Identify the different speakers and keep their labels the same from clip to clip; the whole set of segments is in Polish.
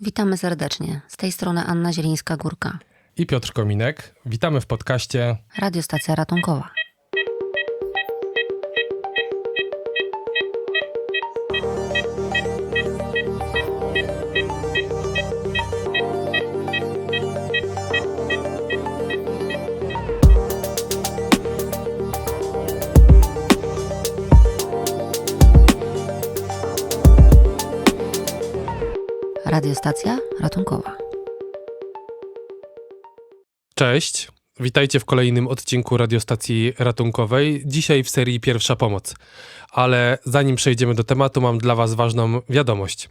Speaker 1: Witamy serdecznie. Z tej strony Anna Zielińska-Górka.
Speaker 2: I Piotr Kominek. Witamy w podcaście
Speaker 1: Radiostacja ratunkowa. Radiostacja ratunkowa.
Speaker 2: Cześć. Witajcie w kolejnym odcinku radiostacji ratunkowej. Dzisiaj w serii Pierwsza Pomoc. Ale zanim przejdziemy do tematu, mam dla Was ważną wiadomość.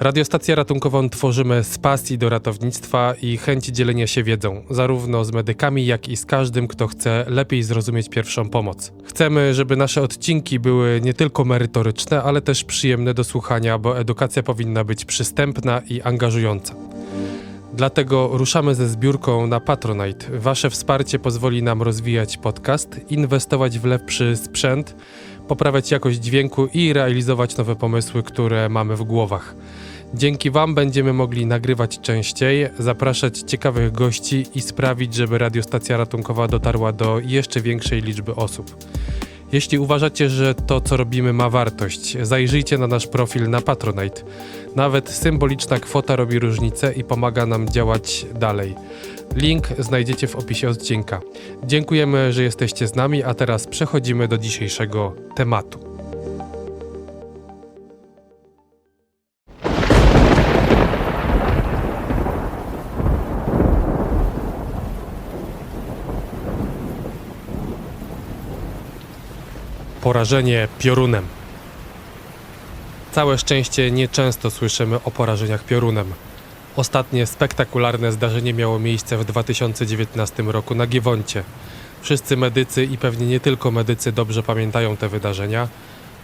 Speaker 2: Radiostację ratunkową tworzymy z pasji do ratownictwa i chęci dzielenia się wiedzą, zarówno z medykami, jak i z każdym, kto chce lepiej zrozumieć pierwszą pomoc. Chcemy, żeby nasze odcinki były nie tylko merytoryczne, ale też przyjemne do słuchania, bo edukacja powinna być przystępna i angażująca. Dlatego ruszamy ze zbiórką na Patronite. Wasze wsparcie pozwoli nam rozwijać podcast, inwestować w lepszy sprzęt, poprawiać jakość dźwięku i realizować nowe pomysły, które mamy w głowach. Dzięki Wam będziemy mogli nagrywać częściej, zapraszać ciekawych gości i sprawić, żeby radiostacja ratunkowa dotarła do jeszcze większej liczby osób. Jeśli uważacie, że to, co robimy, ma wartość, zajrzyjcie na nasz profil na Patronite. Nawet symboliczna kwota robi różnicę i pomaga nam działać dalej. Link znajdziecie w opisie odcinka. Dziękujemy, że jesteście z nami, a teraz przechodzimy do dzisiejszego tematu. Porażenie piorunem. Całe szczęście nieczęsto słyszymy o porażeniach piorunem. Ostatnie spektakularne zdarzenie miało miejsce w 2019 roku na Giewoncie. Wszyscy medycy i pewnie nie tylko medycy dobrze pamiętają te wydarzenia.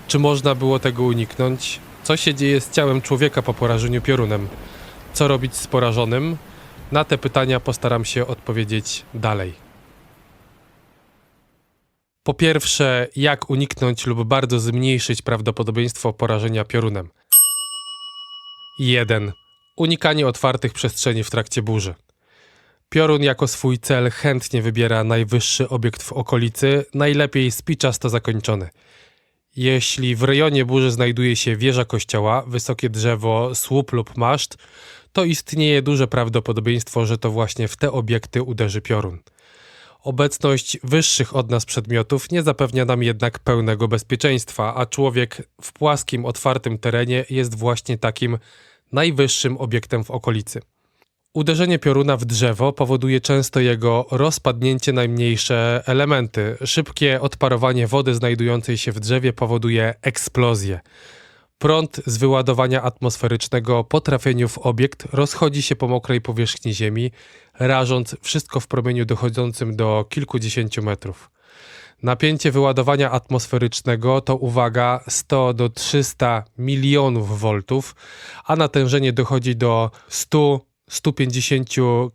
Speaker 2: Czy można było tego uniknąć? Co się dzieje z ciałem człowieka po porażeniu piorunem? Co robić z porażonym? Na te pytania postaram się odpowiedzieć dalej. Po pierwsze, jak uniknąć lub bardzo zmniejszyć prawdopodobieństwo porażenia piorunem? 1. Unikanie otwartych przestrzeni w trakcie burzy. Piorun jako swój cel chętnie wybiera najwyższy obiekt w okolicy, najlepiej spiczasto zakończony. Jeśli w rejonie burzy znajduje się wieża kościoła, wysokie drzewo, słup lub maszt, to istnieje duże prawdopodobieństwo, że to właśnie w te obiekty uderzy piorun. Obecność wyższych od nas przedmiotów nie zapewnia nam jednak pełnego bezpieczeństwa, a człowiek w płaskim, otwartym terenie jest właśnie takim najwyższym obiektem w okolicy. Uderzenie pioruna w drzewo powoduje często jego rozpadnięcie na mniejsze elementy. Szybkie odparowanie wody znajdującej się w drzewie powoduje eksplozję. Prąd z wyładowania atmosferycznego po trafieniu w obiekt rozchodzi się po mokrej powierzchni Ziemi, rażąc wszystko w promieniu dochodzącym do kilkudziesięciu metrów. Napięcie wyładowania atmosferycznego to uwaga 100 do 300 milionów voltów, a natężenie dochodzi do 100 150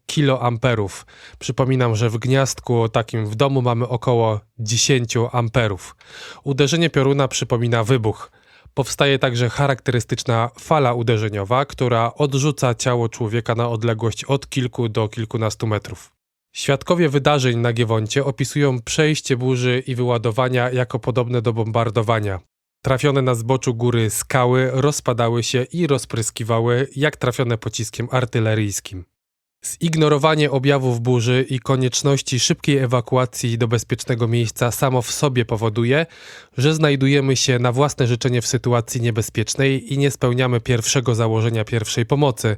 Speaker 2: kiloamperów. Przypominam, że w gniazdku takim w domu mamy około 10 amperów. Uderzenie pioruna przypomina wybuch. Powstaje także charakterystyczna fala uderzeniowa, która odrzuca ciało człowieka na odległość od kilku do kilkunastu metrów. Świadkowie wydarzeń na Giewoncie opisują przejście burzy i wyładowania jako podobne do bombardowania. Trafione na zboczu góry skały rozpadały się i rozpryskiwały jak trafione pociskiem artyleryjskim. Zignorowanie objawów burzy i konieczności szybkiej ewakuacji do bezpiecznego miejsca samo w sobie powoduje, że znajdujemy się na własne życzenie w sytuacji niebezpiecznej i nie spełniamy pierwszego założenia pierwszej pomocy,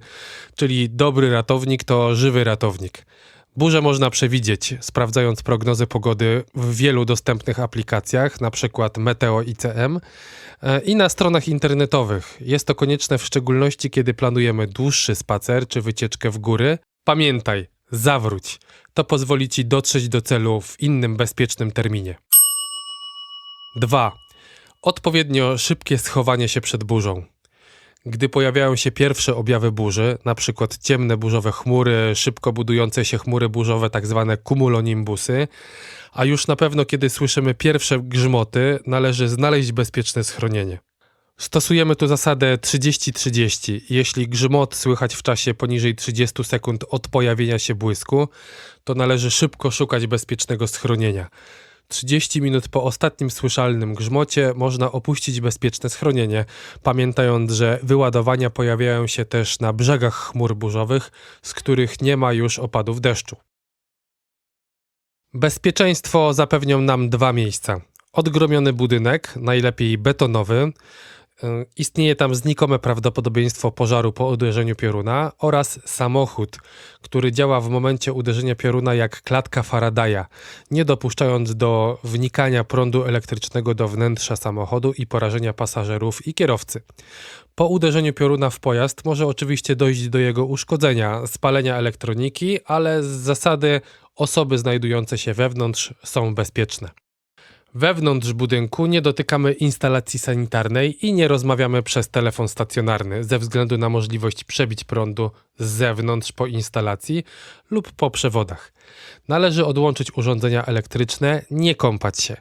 Speaker 2: czyli dobry ratownik to żywy ratownik. Burzę można przewidzieć, sprawdzając prognozy pogody w wielu dostępnych aplikacjach, np. Meteo ICM e, i na stronach internetowych. Jest to konieczne w szczególności, kiedy planujemy dłuższy spacer czy wycieczkę w góry. Pamiętaj, zawróć. To pozwoli Ci dotrzeć do celu w innym bezpiecznym terminie. 2. Odpowiednio szybkie schowanie się przed burzą. Gdy pojawiają się pierwsze objawy burzy, przykład ciemne burzowe chmury, szybko budujące się chmury burzowe, tak zwane cumulonimbusy, a już na pewno kiedy słyszymy pierwsze grzmoty, należy znaleźć bezpieczne schronienie. Stosujemy tu zasadę 30-30. Jeśli grzmot słychać w czasie poniżej 30 sekund od pojawienia się błysku, to należy szybko szukać bezpiecznego schronienia. 30 minut po ostatnim słyszalnym grzmocie można opuścić bezpieczne schronienie, pamiętając, że wyładowania pojawiają się też na brzegach chmur burzowych, z których nie ma już opadów deszczu. Bezpieczeństwo zapewnią nam dwa miejsca. Odgromiony budynek, najlepiej betonowy, istnieje tam znikome prawdopodobieństwo pożaru po uderzeniu pioruna oraz samochód, który działa w momencie uderzenia pioruna jak klatka Faradaya, nie dopuszczając do wnikania prądu elektrycznego do wnętrza samochodu i porażenia pasażerów i kierowcy. Po uderzeniu pioruna w pojazd może oczywiście dojść do jego uszkodzenia, spalenia elektroniki, ale z zasady osoby znajdujące się wewnątrz są bezpieczne. Wewnątrz budynku nie dotykamy instalacji sanitarnej i nie rozmawiamy przez telefon stacjonarny ze względu na możliwość przebić prądu z zewnątrz po instalacji lub po przewodach. Należy odłączyć urządzenia elektryczne, nie kąpać się.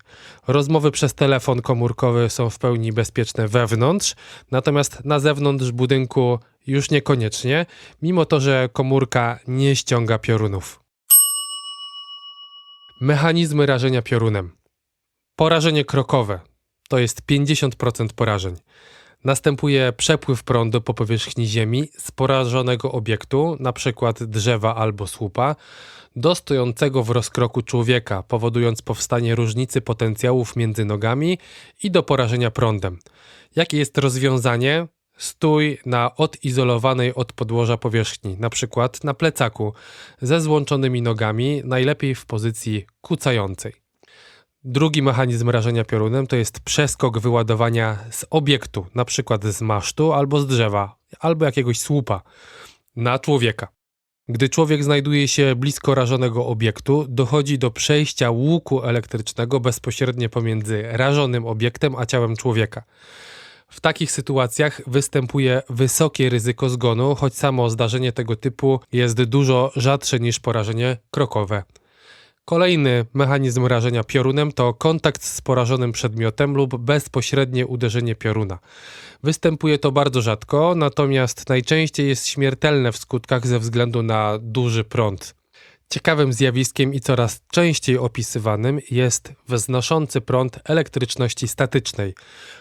Speaker 2: Rozmowy przez telefon komórkowy są w pełni bezpieczne wewnątrz, natomiast na zewnątrz budynku już niekoniecznie, mimo to, że komórka nie ściąga piorunów. Mechanizmy rażenia piorunem. Porażenie krokowe to jest 50% porażeń. Następuje przepływ prądu po powierzchni Ziemi z porażonego obiektu, np. drzewa albo słupa, do stojącego w rozkroku człowieka, powodując powstanie różnicy potencjałów między nogami i do porażenia prądem. Jakie jest rozwiązanie? Stój na odizolowanej od podłoża powierzchni, np. na plecaku, ze złączonymi nogami, najlepiej w pozycji kucającej. Drugi mechanizm rażenia piorunem to jest przeskok wyładowania z obiektu, na przykład z masztu albo z drzewa, albo jakiegoś słupa, na człowieka. Gdy człowiek znajduje się blisko rażonego obiektu, dochodzi do przejścia łuku elektrycznego bezpośrednio pomiędzy rażonym obiektem a ciałem człowieka. W takich sytuacjach występuje wysokie ryzyko zgonu, choć samo zdarzenie tego typu jest dużo rzadsze niż porażenie krokowe. Kolejny mechanizm rażenia piorunem to kontakt z porażonym przedmiotem lub bezpośrednie uderzenie pioruna. Występuje to bardzo rzadko, natomiast najczęściej jest śmiertelne w skutkach ze względu na duży prąd. Ciekawym zjawiskiem i coraz częściej opisywanym jest wznoszący prąd elektryczności statycznej,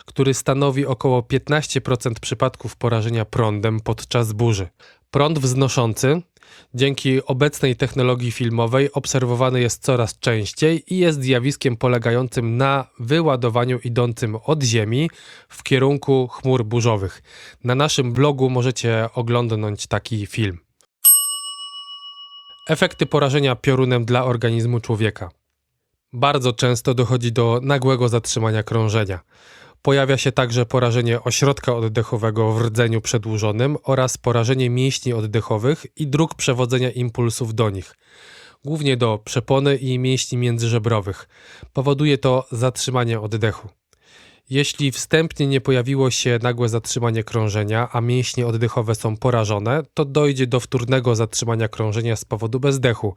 Speaker 2: który stanowi około 15% przypadków porażenia prądem podczas burzy. Prąd wznoszący dzięki obecnej technologii filmowej obserwowany jest coraz częściej i jest zjawiskiem polegającym na wyładowaniu idącym od Ziemi w kierunku chmur burzowych. Na naszym blogu możecie oglądnąć taki film. Efekty porażenia piorunem dla organizmu człowieka. Bardzo często dochodzi do nagłego zatrzymania krążenia. Pojawia się także porażenie ośrodka oddechowego w rdzeniu przedłużonym oraz porażenie mięśni oddechowych i dróg przewodzenia impulsów do nich, głównie do przepony i mięśni międzyżebrowych. Powoduje to zatrzymanie oddechu. Jeśli wstępnie nie pojawiło się nagłe zatrzymanie krążenia, a mięśnie oddechowe są porażone, to dojdzie do wtórnego zatrzymania krążenia z powodu bezdechu,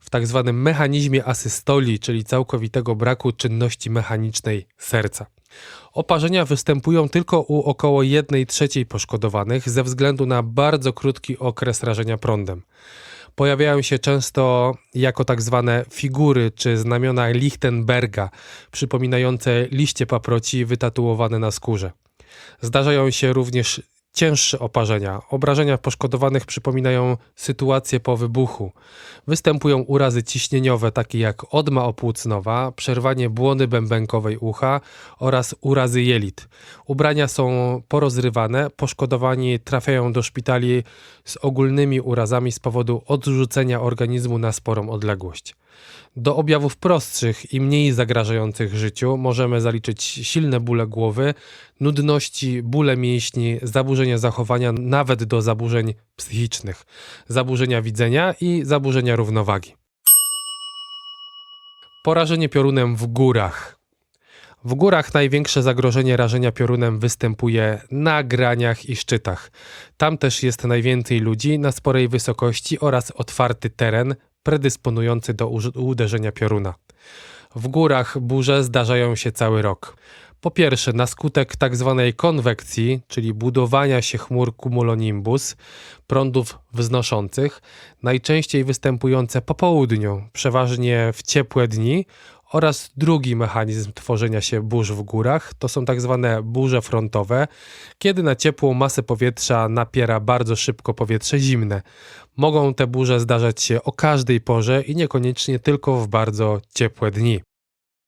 Speaker 2: w tzw. mechanizmie asystolii, czyli całkowitego braku czynności mechanicznej serca. Oparzenia występują tylko u około 1 trzeciej poszkodowanych ze względu na bardzo krótki okres rażenia prądem. Pojawiają się często jako tak zwane figury czy znamiona Lichtenberga, przypominające liście paproci wytatuowane na skórze. Zdarzają się również cięższe oparzenia. Obrażenia poszkodowanych przypominają sytuację po wybuchu. Występują urazy ciśnieniowe, takie jak odma opłucnowa, przerwanie błony bębenkowej ucha oraz urazy jelit. Ubrania są porozrywane, poszkodowani trafiają do szpitali z ogólnymi urazami z powodu odrzucenia organizmu na sporą odległość. Do objawów prostszych i mniej zagrażających życiu możemy zaliczyć silne bóle głowy, nudności, bóle mięśni, zaburzenia zachowania, nawet do zaburzeń psychicznych, zaburzenia widzenia i zaburzenia równowagi. Porażenie piorunem w górach. W górach największe zagrożenie rażenia piorunem występuje na graniach i szczytach. Tam też jest najwięcej ludzi na sporej wysokości oraz otwarty teren predysponujący do uderzenia pioruna. W górach burze zdarzają się cały rok. Po pierwsze, na skutek tak zwanej konwekcji, czyli budowania się chmur cumulonimbus, prądów wznoszących, najczęściej występujące po południu, przeważnie w ciepłe dni, oraz drugi mechanizm tworzenia się burz w górach to są tak zwane burze frontowe, kiedy na ciepłą masę powietrza napiera bardzo szybko powietrze zimne. Mogą te burze zdarzać się o każdej porze i niekoniecznie tylko w bardzo ciepłe dni.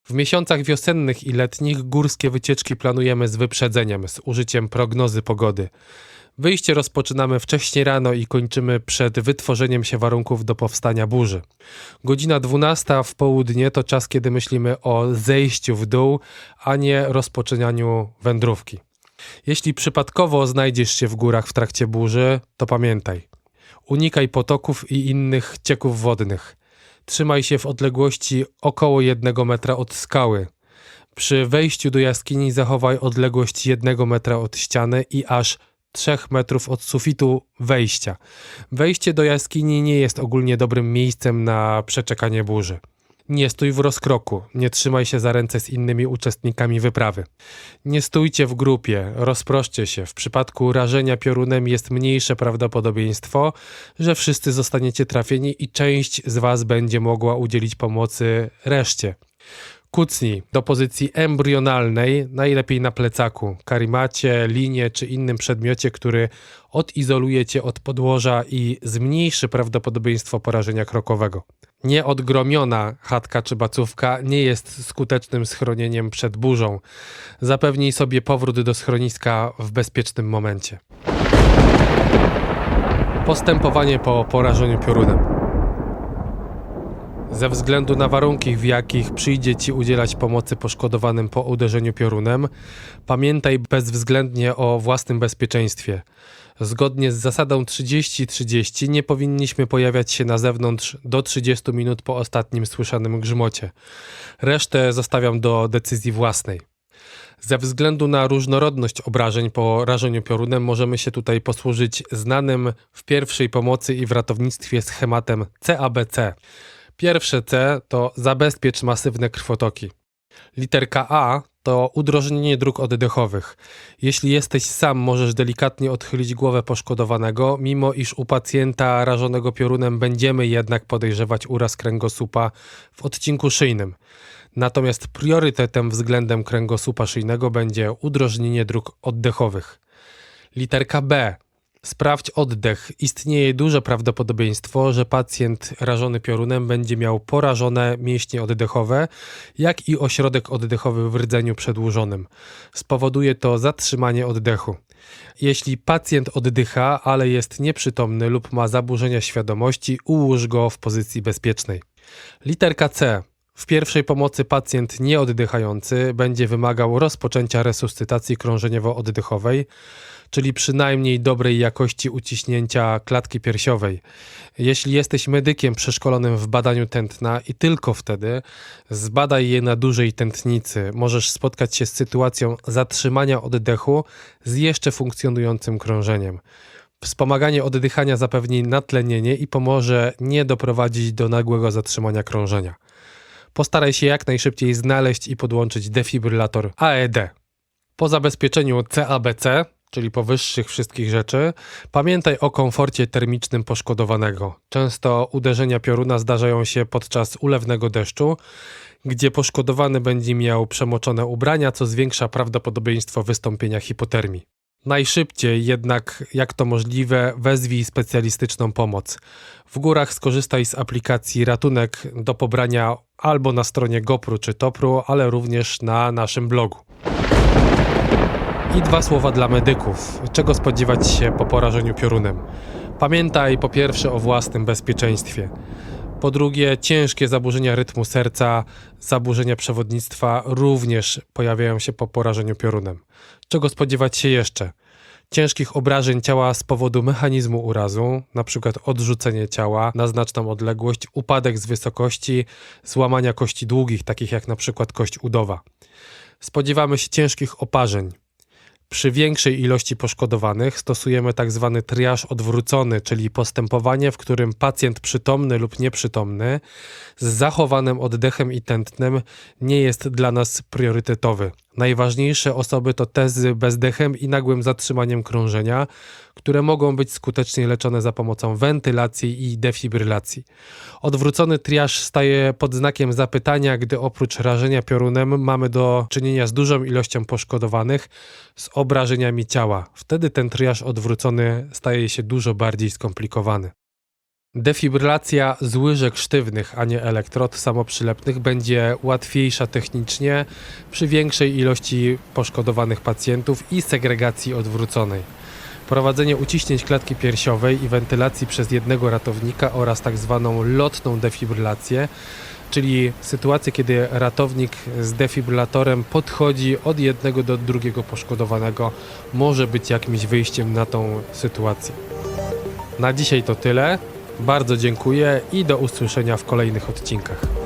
Speaker 2: W miesiącach wiosennych i letnich górskie wycieczki planujemy z wyprzedzeniem, z użyciem prognozy pogody. Wyjście rozpoczynamy wcześnie rano i kończymy przed wytworzeniem się warunków do powstania burzy. Godzina 12 w południe to czas, kiedy myślimy o zejściu w dół, a nie rozpoczynaniu wędrówki. Jeśli przypadkowo znajdziesz się w górach w trakcie burzy, to pamiętaj: unikaj potoków i innych cieków wodnych. Trzymaj się w odległości około jednego metra od skały. Przy wejściu do jaskini zachowaj odległość jednego metra od ściany i aż 3 metrów od sufitu wejścia. Wejście do jaskini nie jest ogólnie dobrym miejscem na przeczekanie burzy. Nie stój w rozkroku, nie trzymaj się za ręce z innymi uczestnikami wyprawy. Nie stójcie w grupie, rozproszcie się. W przypadku rażenia piorunem jest mniejsze prawdopodobieństwo, że wszyscy zostaniecie trafieni i część z Was będzie mogła udzielić pomocy reszcie. Kucnij do pozycji embrionalnej, najlepiej na plecaku, karimacie, linie czy innym przedmiocie, który odizoluje cię od podłoża i zmniejszy prawdopodobieństwo porażenia krokowego. Nieodgromiona chatka czy bacówka nie jest skutecznym schronieniem przed burzą. Zapewnij sobie powrót do schroniska w bezpiecznym momencie. Postępowanie po porażeniu piorunem. Ze względu na warunki, w jakich przyjdzie Ci udzielać pomocy poszkodowanym po uderzeniu piorunem, pamiętaj bezwzględnie o własnym bezpieczeństwie. Zgodnie z zasadą 30-30 nie powinniśmy pojawiać się na zewnątrz do 30 minut po ostatnim słyszanym grzmocie. Resztę zostawiam do decyzji własnej. Ze względu na różnorodność obrażeń po rażeniu piorunem możemy się tutaj posłużyć znanym w pierwszej pomocy i w ratownictwie schematem CABC. Pierwsze C to zabezpiecz masywne krwotoki. Literka A to udrożnienie dróg oddechowych. Jeśli jesteś sam, możesz delikatnie odchylić głowę poszkodowanego, mimo iż u pacjenta rażonego piorunem będziemy jednak podejrzewać uraz kręgosłupa w odcinku szyjnym. Natomiast priorytetem względem kręgosłupa szyjnego będzie udrożnienie dróg oddechowych. Literka B. Sprawdź oddech. Istnieje duże prawdopodobieństwo, że pacjent rażony piorunem będzie miał porażone mięśnie oddechowe, jak i ośrodek oddechowy w rdzeniu przedłużonym. Spowoduje to zatrzymanie oddechu. Jeśli pacjent oddycha, ale jest nieprzytomny lub ma zaburzenia świadomości, ułóż go w pozycji bezpiecznej. Literka C. W pierwszej pomocy pacjent nieoddychający będzie wymagał rozpoczęcia resuscytacji krążeniowo-oddechowej, czyli przynajmniej dobrej jakości uciśnięcia klatki piersiowej. Jeśli jesteś medykiem przeszkolonym w badaniu tętna i tylko wtedy zbadaj je na dużej tętnicy. Możesz spotkać się z sytuacją zatrzymania oddechu z jeszcze funkcjonującym krążeniem. Wspomaganie oddychania zapewni natlenienie i pomoże nie doprowadzić do nagłego zatrzymania krążenia. Postaraj się jak najszybciej znaleźć i podłączyć defibrylator AED. Po zabezpieczeniu CABC, czyli powyższych wszystkich rzeczy, pamiętaj o komforcie termicznym poszkodowanego. Często uderzenia pioruna zdarzają się podczas ulewnego deszczu, gdzie poszkodowany będzie miał przemoczone ubrania, co zwiększa prawdopodobieństwo wystąpienia hipotermii. Najszybciej jednak, jak to możliwe, wezwij specjalistyczną pomoc. W górach skorzystaj z aplikacji Ratunek do pobrania albo na stronie GoPro czy Topru, ale również na naszym blogu. I dwa słowa dla medyków. Czego spodziewać się po porażeniu piorunem? Pamiętaj po pierwsze o własnym bezpieczeństwie. Po drugie, ciężkie zaburzenia rytmu serca, zaburzenia przewodnictwa również pojawiają się po porażeniu piorunem. Czego spodziewać się jeszcze? Ciężkich obrażeń ciała z powodu mechanizmu urazu, np. odrzucenie ciała na znaczną odległość, upadek z wysokości, złamania kości długich, takich jak np. kość udowa. Spodziewamy się ciężkich oparzeń, przy większej ilości poszkodowanych stosujemy tak zwany triaż odwrócony, czyli postępowanie, w którym pacjent przytomny lub nieprzytomny z zachowanym oddechem i tętnem nie jest dla nas priorytetowy. Najważniejsze osoby to te z bezdechem i nagłym zatrzymaniem krążenia, które mogą być skutecznie leczone za pomocą wentylacji i defibrylacji. Odwrócony triaż staje pod znakiem zapytania, gdy oprócz rażenia piorunem mamy do czynienia z dużą ilością poszkodowanych, z obrażeniami ciała. Wtedy ten triaż odwrócony staje się dużo bardziej skomplikowany. Defibrylacja z łyżek sztywnych, a nie elektrod samoprzylepnych będzie łatwiejsza technicznie przy większej ilości poszkodowanych pacjentów i segregacji odwróconej. Prowadzenie uciśnięć klatki piersiowej i wentylacji przez jednego ratownika oraz tak zwaną lotną defibrylację, czyli sytuację, kiedy ratownik z defibrylatorem podchodzi od jednego do drugiego poszkodowanego, może być jakimś wyjściem na tą sytuację. Na dzisiaj to tyle. Bardzo dziękuję i do usłyszenia w kolejnych odcinkach.